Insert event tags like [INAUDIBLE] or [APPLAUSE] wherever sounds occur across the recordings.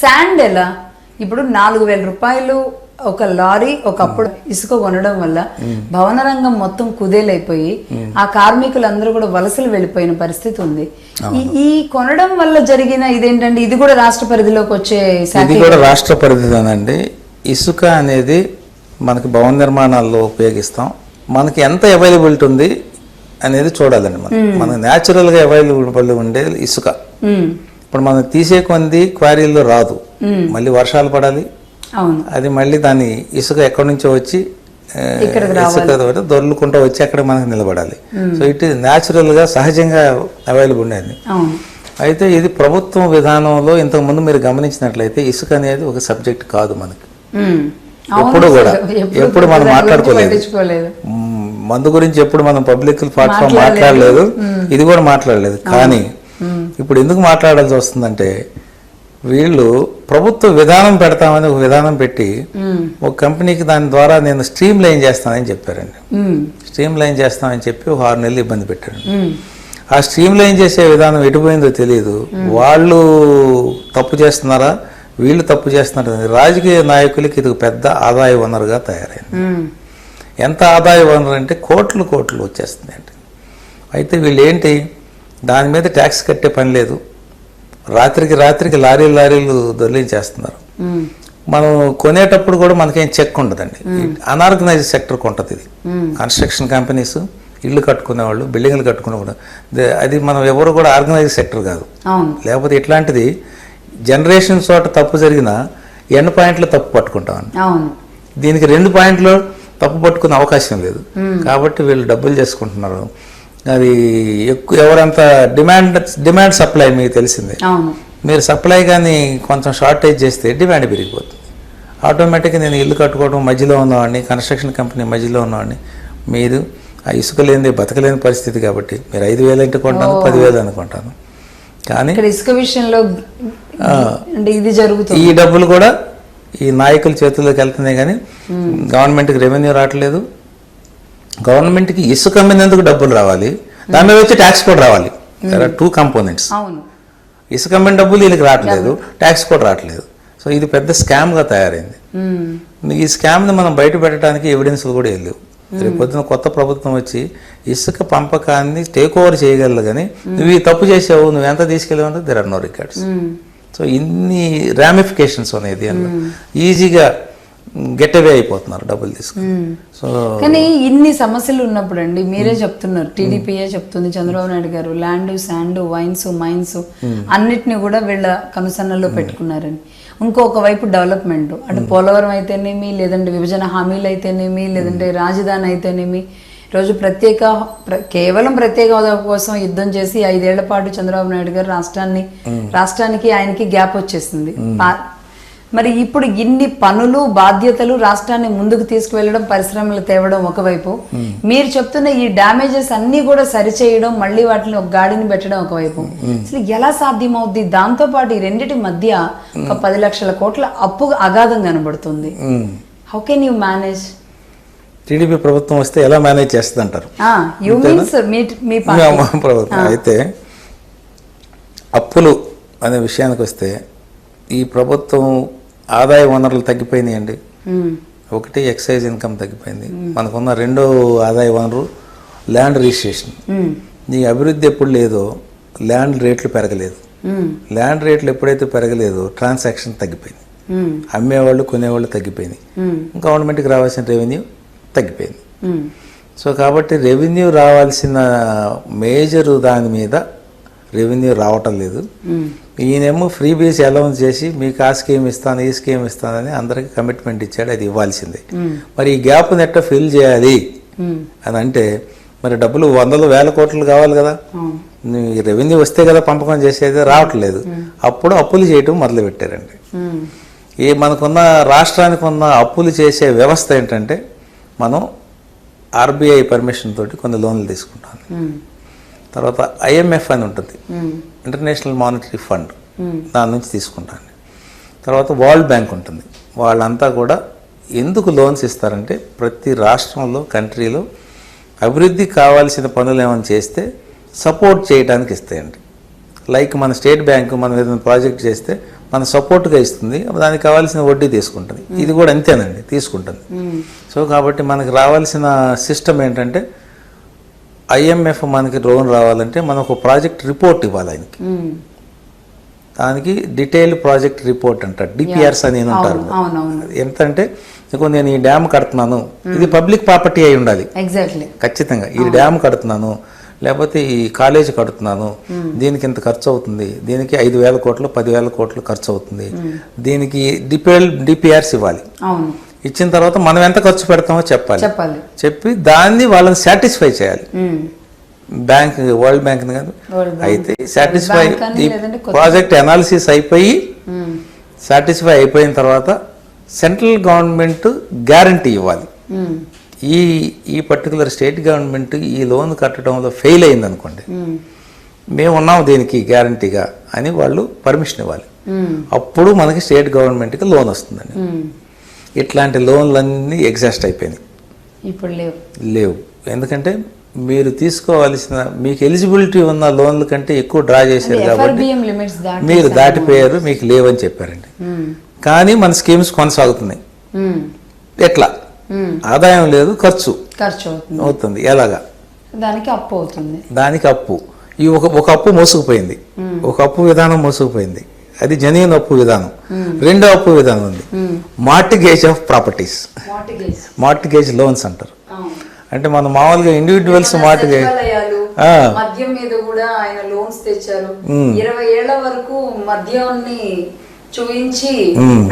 Sand ఎలా? ఇప్పుడు నాలుగు వేల రూపాయలు ఒక లారీ ఒకప్పుడు ఇసుక కొనడం వల్ల భవన రంగం మొత్తం కుదేలైపోయి ఆ కార్మికులందరూ కూడా వలసలు వెళ్ళిపోయిన పరిస్థితి ఉంది. ఈ- కొనడం వల్ల జరిగిన ఇదేంటంటే ఇది కూడా రాష్ట్ర పరిధిలోకి వచ్చే ఇది కూడా రాష్ట్ర పరిధిలోనండి. ఇసుక అనేది మనకి భవన నిర్మాణాల్లో ఉపయోగిస్తాం. మనకి ఎంత అవైలబిలిటీ ఉంది అనేది చూడాలండి మనం. మనకు న్యాచురల్గా అవైలబుల్ ఉండే ఇసుక. ఇప్పుడు మనం తీసే కొంది క్వారీల్లో రాదు. మళ్ళీ వర్షాలు పడాలి. అది మళ్ళీ దాని ఇసుక ఎక్కడి నుంచో వచ్చి ఇసుక దొర్లుకుంటూ వచ్చి అక్కడ మనకు నిలబడాలి. సో ఇట్ న్యాచురల్గా సహజంగా అవైలబుల్ ఉండేది. అయితే ఇది ప్రభుత్వం విధానంలో ఇంతకుముందు మీరు గమనించినట్లయితే ఇసుక అనేది ఒక సబ్జెక్ట్ కాదు మనకి. ఎప్పుడు కూడా. ఎప్పుడు మనం మాట్లాడుకోలేదు. మందు గురించి ఎప్పుడు మనం పబ్లిక్ ప్లాట్ఫామ్ మాట్లాడలేదు. ఇది కూడా మాట్లాడలేదు. కానీ ఇప్పుడు ఎందుకు మాట్లాడాల్సి వస్తుందంటే వీళ్ళు ప్రభుత్వ విధానం పెడతామని ఒక విధానం పెట్టి ఒక కంపెనీకి దాని ద్వారా నేను స్ట్రీమ్ లైన్ చేస్తానని చెప్పారండి. స్ట్రీమ్ లైన్ చేస్తామని చెప్పి ఒక ఆరు నెలలు ఇబ్బంది పెట్టారు ఆ స్ట్రీమ్ లైన్ చేసే విధానం ఎటుపోయిందో తెలియదు. వాళ్ళు తప్పు చేస్తున్నారా? వీళ్ళు తప్పు చేస్తున్నారా? రాజకీయ నాయకులకి ఇది పెద్ద ఆదాయ వనరుగా తయారైంది. ఎంత ఆదాయ వనరు అంటే కోట్లు కోట్లు వచ్చేస్తుంది అండి అయితే వీళ్ళు ఏంటి? దాని మీద ట్యాక్స్ కట్టే పని లేదు. రాత్రికి రాత్రికి లారీలు లారీలు దొర్లించేస్తున్నారు. ఉమ్, మనం కొనేటప్పుడు కూడా మనకేం చెక్ ఉండదండి. అనార్గనైజ్ సెక్టర్కి ఉంటుంది ఇది. కన్స్ట్రక్షన్ కంపెనీస్ ఇల్లు కట్టుకునేవాళ్ళు బిల్డింగ్లు కట్టుకునేవాళ్ళు. అది మనం ఎవరు కూడా ఆర్గనైజ్ సెక్టర్ కాదు. లేకపోతే ఇట్లాంటిది జనరేషన్ చోట తప్పు జరిగినా ఎండ్ పాయింట్లో తప్పు పట్టుకుంటాం అవును. దీనికి రెండు పాయింట్లు తప్పు పట్టుకునే అవకాశం లేదు. కాబట్టి వీళ్ళు డబ్బులు చేసుకుంటున్నారు. అది ఎక్కువ ఎవరంత డిమాండ్ డిమాండ్ సప్లై మీకు తెలిసిందే. మీరు సప్లై కానీ కొంచెం షార్టేజ్ చేస్తే డిమాండ్ పెరిగిపోతుంది. ఆటోమేటిక్గా నేను ఇల్లు కట్టుకోవడం మధ్యలో ఉన్నవాడిని కన్స్ట్రక్షన్ కంపెనీ మధ్యలో ఉన్నవాడిని మీరు ఆ ఇసుక లేనిది బతకలేని పరిస్థితి కాబట్టి మీరు ఐదు వేలు అంటే కొంటాను పదివేలు అనుకుంటాను. కానీ ఇసుక విషయంలో ఇది జరుగుతుంది. ఈ డబ్బులు కూడా ఈ నాయకుల చేతుల్లోకి వెళ్తున్నాయి కానీ గవర్నమెంట్కి రెవెన్యూ రావట్లేదు. గవర్నమెంట్కి ఇసుక అమ్మినందుకు డబ్బులు రావాలి. దాని మీద వచ్చి ట్యాక్స్ కూడా రావాలి. టూ కంపోనెంట్స్ ఇసుక అమ్మిన డబ్బులు వీళ్ళకి రావట్లేదు. ట్యాక్స్ కూడా రావట్లేదు. సో ఇది పెద్ద స్కామ్గా తయారైంది. ఈ స్కామ్ని మనం బయట పెట్టడానికి ఎవిడెన్స్లు కూడా వెళ్ళలేవు రేపు పొద్దున కొత్త ప్రభుత్వం వచ్చి ఇసుక పంపకాన్ని టేక్ ఓవర్ చేయగలరు కానీ నువ్వు ఈ తప్పు చేసావు నువ్వు ఎంత తీసుకెళ్ళావు there are no records so ఇన్ని రామిఫికేషన్స్ ఉన్నాయి దీనిలో. ఈజీగా గెట్ అవే అయిపోతున్నారు డబ్బులు తీసుకుని సో కానీ ఇన్ని సమస్యలు ఉన్నప్పుడు అండి మీరే చెప్తున్నారు టీడీపీయే చెప్తుంది చంద్రబాబు నాయుడు గారు ల్యాండ్ శాండ్ వైన్స్ మైన్స్ అన్నిటిని కూడా వీళ్ళ కనుసన్నల్లో పెట్టుకున్నారని ఇంకొక వైపు డెవలప్మెంట్. అటు పోలవరం అయితేనేమి లేదంటే విభజన హామీలు అయితేనేమి లేదంటే రాజధాని అయితేనేమి రోజు ప్రత్యేక ప్ర- కేవలం ప్రత్యేక హోదా కోసం యుద్ధం చేసి ఐదేళ్ళ పాటు చంద్రబాబు నాయుడు గారు రాష్ట్రాన్ని రాష్ట్రానికి ఆయనకి గ్యాప్ వచ్చేసింది. మరి ఇప్పుడు ఇన్ని పనులు బాధ్యతలు రాష్ట్రాన్ని ముందుకు తీసుకువెళ్ళడం పరిశ్రమలు తేవడం ఒకవైపు. మీరు చెప్తున్న ఈ డ్యామేజెస్ అన్ని కూడా సరిచేయడం మళ్ళీ వాటిని ఒక గాడిని పెట్టడం ఒకవైపు. అసలు ఎలా సాధ్యమవుద్ది? దాంతో పాటు ఈ రెండిటి మధ్య ఒక పది లక్షల కోట్ల అప్పు అగాధం కనబడుతుంది. How can you manage TDP ప్రభుత్వం వస్తే ఎలా మేనేజ్ చేస్తుంది అంటారు ప్రభుత్వం. అయితే అప్పులు అనే విషయానికి వస్తే ఈ ప్రభుత్వం ఆదాయ వనరులు తగ్గిపోయినాయండి. ఒకటి ఎక్సైజ్ ఇన్కమ్ తగ్గిపోయింది. మనకున్న రెండో ఆదాయ వనరు ల్యాండ్ రిజిస్ట్రేషన్. ఈ అభివృద్ధి ఎప్పుడు లేదో ల్యాండ్ రేట్లు పెరగలేదు. ల్యాండ్ రేట్లు ఎప్పుడైతే పెరగలేదో ట్రాన్సాక్షన్ తగ్గిపోయింది. అమ్మేవాళ్ళు కొనేవాళ్ళు తగ్గిపోయినాయి ఉమ్, గవర్నమెంట్కి రావాల్సిన రెవెన్యూ తగ్గిపోయింది. సో కాబట్టి రెవెన్యూ రావాల్సిన మేజర్ దాని మీద రెవెన్యూ రావటం లేదు. ఈయనేమో ఫ్రీ బేస్ అలౌన్స్ చేసి మీకు ఆ స్కీమ్ ఇస్తాను ఈ స్కీమ్ ఇస్తానని అందరికి కమిట్మెంట్ ఇచ్చాడు అది ఇవ్వాల్సిందే. మరి ఈ గ్యాప్ నెట్ట ఫిల్ చేయాలి. అని అంటే మరి డబ్బులు వందలు వేల కోట్లు కావాలి కదా. రెవెన్యూ వస్తే కదా పంపకం చేసేది రావట్లేదు. అప్పుడు అప్పులు చేయటం మొదలు పెట్టారండి ఉమ్, ఈ మనకున్న రాష్ట్రానికి ఉన్న అప్పులు చేసే వ్యవస్థ ఏంటంటే మనం ఆర్బీఐ పర్మిషన్ తోటి కొన్ని లోన్లు తీసుకుంటాం. తర్వాత ఐఎంఎఫ్ అని ఉంటుంది. International Monetary Fund. దాని నుంచి తీసుకుంటాను. తర్వాత వరల్డ్ బ్యాంక్ ఉంటుంది. వాళ్ళంతా కూడా ఎందుకు లోన్స్ ఇస్తారంటే ప్రతి రాష్ట్రంలో కంట్రీలో అభివృద్ధి కావాల్సిన పనులు ఏమైనా చేస్తే సపోర్ట్ చేయడానికి ఇస్తాయండి. లైక్ మన స్టేట్ బ్యాంకు మనం ఏదైనా ప్రాజెక్ట్ చేస్తే మన సపోర్ట్గా ఇస్తుంది. దానికి కావాల్సిన వడ్డీ తీసుకుంటుంది. ఇది కూడా అంతేనండి తీసుకుంటుంది. సో కాబట్టి మనకి రావాల్సిన సిస్టమ్ ఏంటంటే ఐఎంఎఫ్ మనకి లోన్ రావాలంటే మనం ఒక ప్రాజెక్ట్ రిపోర్ట్ ఇవ్వాలి ఆయనకి. దానికి డీటెయిల్ ప్రాజెక్ట్ రిపోర్ట్ అంటారు. డిపిఆర్స్ అని ఉంటారు ఎంత అంటే ఇదిగో నేను ఈ డ్యామ్ కడుతున్నాను. ఇది పబ్లిక్ ప్రాపర్టీ అయి ఉండాలి. ఎగ్జాక్ట్లీ ఖచ్చితంగా. ఈ డ్యామ్ కడుతున్నాను లేకపోతే ఈ కాలేజ్ కడుతున్నాను దీనికి ఇంత ఖర్చు అవుతుంది దీనికి ఐదు వేల కోట్లు పదివేల కోట్లు ఖర్చు అవుతుంది దీనికి డిపిఎల్ డిపిఆర్స్ ఇవ్వాలి. ఇచ్చిన తర్వాత మనం ఎంత ఖర్చు పెడతామో చెప్పాలి చెప్పాలి చెప్పి దాన్ని వాళ్ళని సాటిస్ఫై చేయాలి. బ్యాంక్ వరల్డ్ బ్యాంక్ కాదు. అయితే సాటిస్ఫై కొత్త- ప్రాజెక్ట్ అనాలిసిస్ అయిపోయి. సాటిస్ఫై అయిపోయిన తర్వాత సెంట్రల్ గవర్నమెంట్ గ్యారంటీ ఇవ్వాలి. ఈ ఈ పర్టికులర్ స్టేట్ గవర్నమెంట్ ఈ లోన్ కట్టడంలో ఫెయిల్ అయింది అనుకోండి మ్మ్. ఉన్నాం దీనికి గ్యారంటీగా అని వాళ్ళు పర్మిషన్ ఇవ్వాలి. అప్పుడు మనకి స్టేట్ గవర్నమెంట్కి లోన్ వస్తుందండి. ఇట్లాంటి లోన్లన్నీ ఎగ్జాస్ట్ అయిపోయినాయి. ఇప్పుడు లేవు. లేవు. ఎందుకంటే మీరు తీసుకోవాల్సిన మీకు ఎలిజిబిలిటీ ఉన్న లోన్ల కంటే ఎక్కువ డ్రా చేశారు కాబట్టి మీరు దాటిపోయారు మీకు లేవని చెప్పారండి. కానీ మన స్కీమ్స్ కొనసాగుతున్నాయి. ఎట్లా. ఆదాయం లేదు ఖర్చు ఖర్చు అవుతుంది. అవుతుంది. ఎలాగా? దానికి అప్పు అవుతుంది. దానికి అప్పు. ఈ ఒక ఒక అప్పు మోసుకుపోయింది. ఒక అప్పు విధానం మోసుకుపోయింది. అది జనీన్ అప్పు విధానం. రెండో అప్పు విధానం ఉంది. Mortgage of properties. Mortgage. Loans అంటారు. అంటే మనం మామూలుగా ఇండివిజువల్స్ మార్టిగేజ్. మద్యం మీద కూడా ఆయన లోన్స్ తెచ్చారు. ఇరవై ఏళ్ళ వరకు మద్యాన్ని చూయించి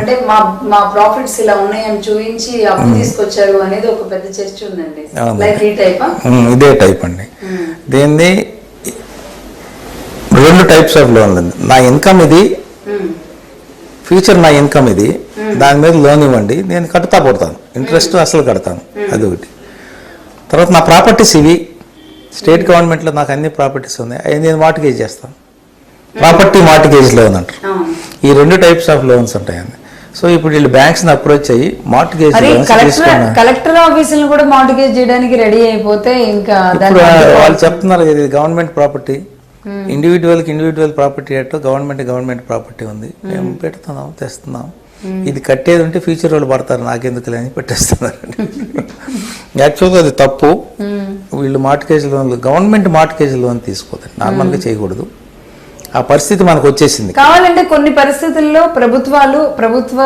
అంటే మా మా ప్రాఫిట్స్ ఇలా ఉన్నాయని చూయించి అప్పు తీసుకొచ్చారు అనేది ఒక పెద్ద చర్చ ఉందండి. లైక్ ఈ టైప్ ఇదే టైప్ అండి. దీన్ని రెండు టైప్స్ ఆఫ్ లోన్లు నా ఇన్కమ్ ఇది ఫ్యూచర్ నా ఇన్కమ్ ఇది. దాని మీద లోన్ ఇవ్వండి. నేను కడతా పడతాను ఇంట్రెస్ట్ అసలు కడతాను. అది ఒకటి. తర్వాత నా ప్రాపర్టీస్ ఇవి. స్టేట్ గవర్నమెంట్లో నాకు అన్ని ప్రాపర్టీస్ ఉన్నాయి. అవి నేను మార్టిగేజ్ చేస్తాను. ప్రాపర్టీ మార్టిగేజ్ లోన్ అంటారు. ఈ రెండు టైప్స్ ఆఫ్ లోన్స్ ఉంటాయండి. సో ఇప్పుడు వీళ్ళు బ్యాంక్స్ని అప్రోచ్ అయ్యి మార్టిగేజ్ కలెక్టర్ ఆఫీసులను కూడా మార్టిగేజ్ చేయడానికి రెడీ అయిపోతే ఇంకా వాళ్ళు చెప్తున్నారు ఇది గవర్నమెంట్ ప్రాపర్టీ ఇండివిజువల్కి ఇండివిజువల్ ప్రాపర్టీ అట్టు గవర్నమెంట్ గవర్నమెంట్ ప్రాపర్టీ ఉంది. మేము పెడుతున్నాం తెస్తున్నాం. ఇది కట్టేది ఉంటే ఫ్యూచర్ వాళ్ళు పడతారు నాకెందుకులే అని పెట్టేస్తున్నారు. [LAUGHS] యాక్చువల్గా అది తప్పు. వీళ్ళు మార్టికేజ్ లోన్లు గవర్నమెంట్ మార్టికేజ్ లోన్ తీసుకోదండి. నార్మల్గా చేయకూడదు. ఆ పరిస్థితి మనకు వచ్చేసింది. కావాలంటే కొన్ని పరిస్థితుల్లో ప్రభుత్వాలు ప్రభుత్వ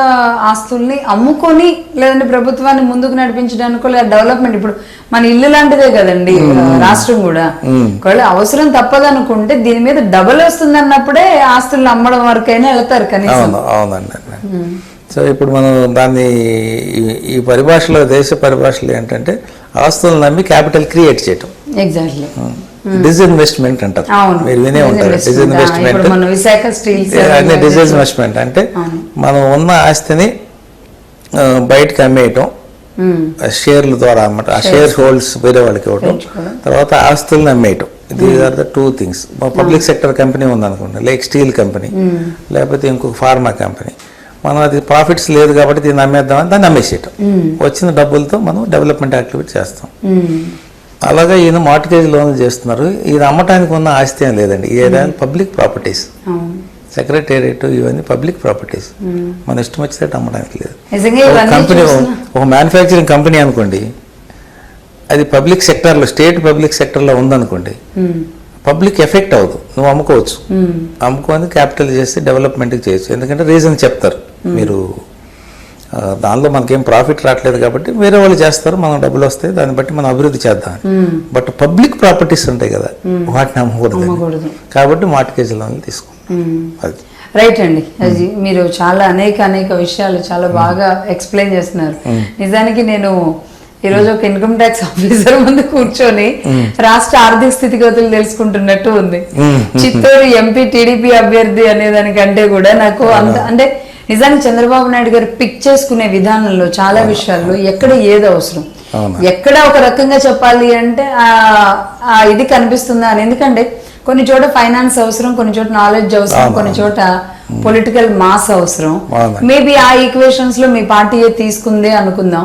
ఆస్తుల్ని అమ్ముకొని లేదంటే ప్రభుత్వాన్ని ముందుకు నడిపించడానికో లేదా డెవలప్మెంట్ ఇప్పుడు మన ఇల్లు లాంటిదే కదండి రాష్ట్రం కూడా. ఒకవేళ అవసరం తప్పదనుకుంటే దీని మీద డబల్ వస్తుంది అన్నప్పుడే ఆస్తులను అమ్మడం వరకైనా వెళ్తారు కనీసం. అవును అవునండి సో ఇప్పుడు మనం దాన్ని ఈ- ఈ పరిభాషలో దేశ పరిభాషలో ఏంటంటే ఆస్తులను నమ్మి క్యాపిటల్ క్రియేట్ చేయటం. ఎగ్జాక్ట్లీ డిస్ఇన్వెస్ట్మెంట్ అంటారు. అవును. మీరు వినే ఉంటారు. స్టీల్స్ అదే డిస్ఇన్వెస్ట్మెంట్ అంటే మనం ఉన్న ఆస్తిని బయటకు అమ్మేయటం ఆ షేర్ల ద్వారా అమ్మటం ఆ షేర్ హోల్డ్స్ వేరే వాళ్ళకి ఇవ్వటం. తర్వాత ఆస్తులను అమ్మేయటం. These are the two things public sector company ఉందనుకోండి లైక్ స్టీల్ కంపెనీ లేకపోతే ఇంకొక ఫార్మా కంపెనీ మనం అది ప్రాఫిట్స్ లేదు కాబట్టి దీన్ని అమ్మేద్దామని దాన్ని అమ్మేసేయటం. వచ్చిన డబ్బులతో మనం డెవలప్మెంట్ యాక్టివిటీ చేస్తాం. అలాగా ఈయన మార్టిగేజ్ లోన్లు చేస్తున్నారు. ఇది అమ్మటానికి ఉన్న ఆస్తి ఏం లేదండి. ఏదైనా పబ్లిక్ ప్రాపర్టీస్ సెక్రటేరియట్ ఇవన్నీ పబ్లిక్ ప్రాపర్టీస్ మన ఇష్టం వచ్చినట్టు అమ్మడానికి లేదు. కంపెనీ ఒక మ్యానుఫ్యాక్చరింగ్ కంపెనీ అనుకోండి అది పబ్లిక్ సెక్టర్లో స్టేట్ పబ్లిక్ సెక్టర్లో ఉందనుకోండి పబ్లిక్ ఎఫెక్ట్ అవ్వదు. నువ్వు అమ్ముకోవచ్చు. అమ్ముకొని క్యాపిటల్ చేసి డెవలప్మెంట్కి చేయొచ్చు. ఎందుకంటే రీజన్ చెప్తారు. మీరు దానిలో మనకేం ప్రాఫిట్ రావట్లేదు కాబట్టి వేరే వాళ్ళు చేస్తారు మనం డబ్బులు వస్తాయి దాన్ని బట్టి మనం అభివృద్ధి చేద్దాం బట్ పబ్లిక్ ప్రాపర్టీస్ ఉంటాయి కదా వాటిని అమ్మకూడదు. కాబట్టి మార్టిగేజ్ లోన్లు తీసుకో. అది. రైట్ అండి. అది మీరు చాలా అనేక అనేక విషయాలు చాలా బాగా ఎక్స్ప్లెయిన్ చేస్తున్నారు. నిజానికి నేను ఈ రోజు ఒక ఇన్కమ్ ట్యాక్స్ ఆఫీసర్ ముందు కూర్చొని రాష్ట్ర ఆర్థిక స్థితిగతులు తెలుసుకుంటున్నట్టు ఉంది. చిత్తూరు ఎంపీ టీడీపీ అభ్యర్థి అనే దానికంటే కూడా నాకు అంత అంటే నిజానికి చంద్రబాబు నాయుడు గారు పిక్ చేసుకునే విధానంలో చాలా విషయాల్లో ఎక్కడ ఏది అవసరం. ఎక్కడ ఒక రకంగా చెప్పాలి అంటే ఆ ఇది కనిపిస్తుందా అని ఎందుకంటే కొన్ని చోట ఫైనాన్స్ అవసరం కొన్ని చోట నాలెడ్జ్ అవసరం. కొన్ని చోట పొలిటికల్ మాస్ అవసరం. మేబీ ఆ ఈక్వేషన్స్లో మీ పార్టీ తీసుకుందే అనుకుందాం